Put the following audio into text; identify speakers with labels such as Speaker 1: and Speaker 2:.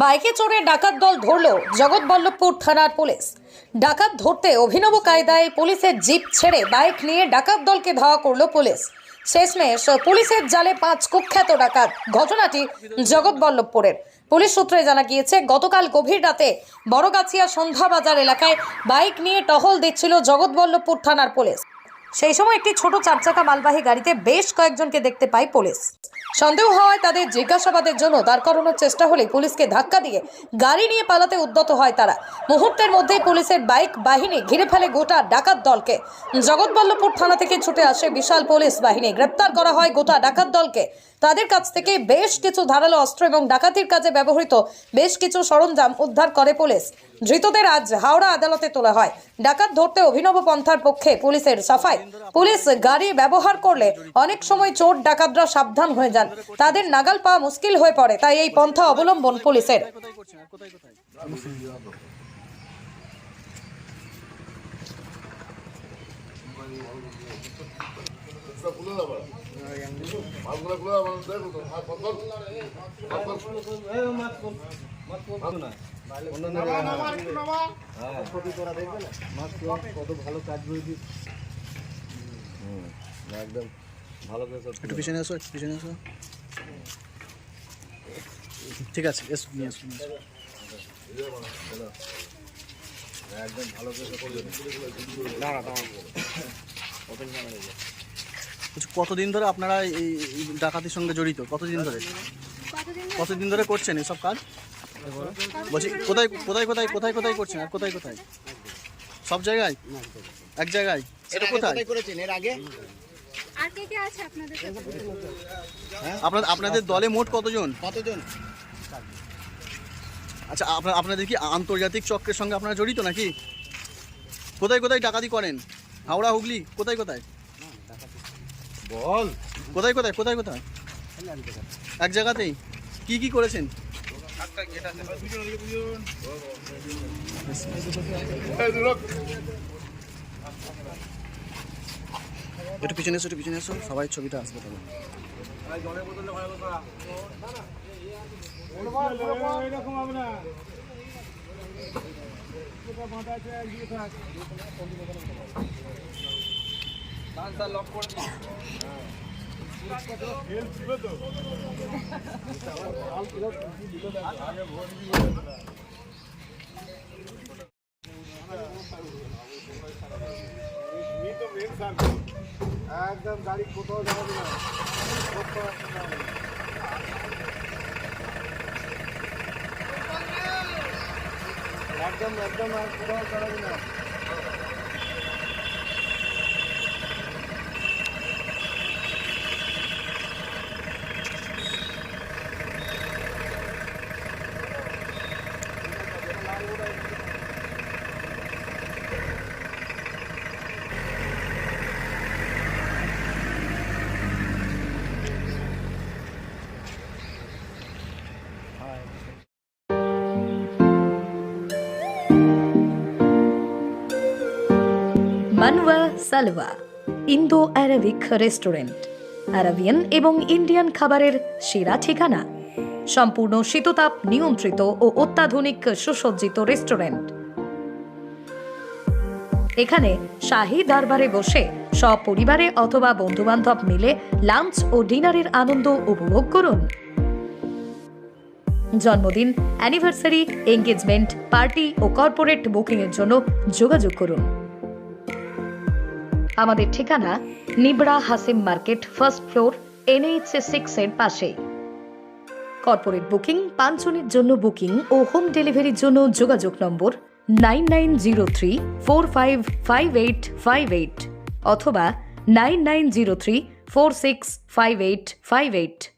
Speaker 1: বাইকে চড়ে ডাকাত দল ধরল জগৎবল্লভপুর থানার পুলিশ। ডাকাত ধরতে অভিনব কায়দায় পুলিশের জিপ ছেড়ে বাইক নিয়ে ডাকাত দলকে ধাওয়া করল পুলিশ। শেষমেশ পুলিশের জালে পাঁচ কুখ্যাত ডাকাত। ঘটনাটি জগৎবল্লভপুরের। পুলিশ সূত্রে জানা গিয়েছে, গতকাল গভীর রাতে বড়গাছিয়া সন্ধ্যাবাজার এলাকায় বাইক নিয়ে টহল দিচ্ছিল জগৎবল্লভপুর থানার পুলিশ। সেই সময় একটি ছোট চারচাকা মালবাহী গাড়িতে বেশ কয়েকজনকে দেখতে পায় পুলিশ। সন্দেহ হওয়ায় তাদের জিজ্ঞাসাবাদের জন্য দাঁড় করানোর চেষ্টা হলে পুলিশকে ধাক্কা দিয়ে গাড়ি নিয়ে পালাতে উদ্যত হয় তারা। মুহূর্তের মধ্যেই পুলিশের বাইক বাহিনী ঘিরে ফেলে গোটা ডাকাত দলকে। জগৎবল্লভপুর থানা থেকে ছুটে আসে বিশাল পুলিশ বাহিনী। গ্রেপ্তার করা হয় গোটা ডাকাত দলকে। তাদের কাছ থেকে বেশ কিছু ধারালো অস্ত্র এবং ডাকাতির কাজে ব্যবহৃত বেশ কিছু সরঞ্জাম উদ্ধার করে পুলিশ। ধৃতদের আজ হাওড়া আদালতে তোলা হয়। ডাকাত ধরতে অভিনব পন্থার পক্ষে পুলিশের সাফাই। পুলিশ গাড়ি ব্যবহার করলে অনেক সময় চোর ডাকাতরা সাবধান হয়ে যান। তাদের নাগাল পাওয়া মুশকিল হয়ে পড়ে, তাই এই পন্থা অবলম্বন পুলিশের।
Speaker 2: কোথায় করছেন আর কোথায় কোথায়
Speaker 3: পকড়।
Speaker 4: একদম ভালো করে
Speaker 2: একটু পিছনে আসো একটু পিছনে আসো। ঠিক আছে এসো নিয়ে
Speaker 4: একদম ভালো করে
Speaker 2: কতদিন ধরে আপনারা এই এই ডাকাতির সঙ্গে জড়িত? কতদিন ধরে? কতদিন ধরে করছেন এসব কাজ? বলছি কোথায় কোথায় কোথায় কোথায় কোথায় করছেন? আর কোথায় কোথায়? সব জায়গায়? এক জায়গায়? এটা কোথায়?
Speaker 4: করেছেন? এর আগে?
Speaker 5: আর কে কে আছে আপনাদের সাথে
Speaker 2: আপনার আপনাদের দলে মোট কতজন?
Speaker 4: কতজন?
Speaker 2: আচ্ছা আপনার আপনাদের কি আন্তর্জাতিক চক্রের সঙ্গে আপনারা জড়িত নাকি? কোথায় কোথায় ডাকাতি করেন? হাওড়া হুগলি কোথায় কোথায়?
Speaker 4: বল।
Speaker 2: কোথায় কোথায় কোথায় কোথায়? এক জায়গাতেই। কি কি করেছেন। একটু পিছনে এসো একটু পিছনে এসো। সবাই ছবিটা আসবে তবে।
Speaker 3: একদম গাড়ি কোথাও যাবে না। একদম একদম আর কোথাও যাবে না।
Speaker 1: Manwa Salwa Indo Arabic restaurant, Arabian এবং ইন্ডিয়ান খাবারের সেরা ঠিকানা। সম্পূর্ণ শীততাপ নিয়ন্ত্রিত ও অত্যাধুনিক সুসজ্জিত রেস্টুরেন্ট। এখানে শাহী দরবারে বসে সপরিবারে অথবা বন্ধুবান্ধব মিলে লাঞ্চ ও ডিনারের আনন্দ উপভোগ করুন। জন্মদিন অ্যানিভার্সারি এঙ্গেজমেন্ট পার্টি ও কর্পোরেট বুকিংয়ের জন্য যোগাযোগ করুন। আমাদের ঠিকানা Nibra Hasim market first floor NH six এর পাশে। কর্পোরেট বুকিং পাঁচজনের জন্য বুকিং ও হোম ডেলিভারির জন্য যোগাযোগ নম্বর nine nine zero three four five five eight five eight অথবা nine nine zero three four six five eight five eight.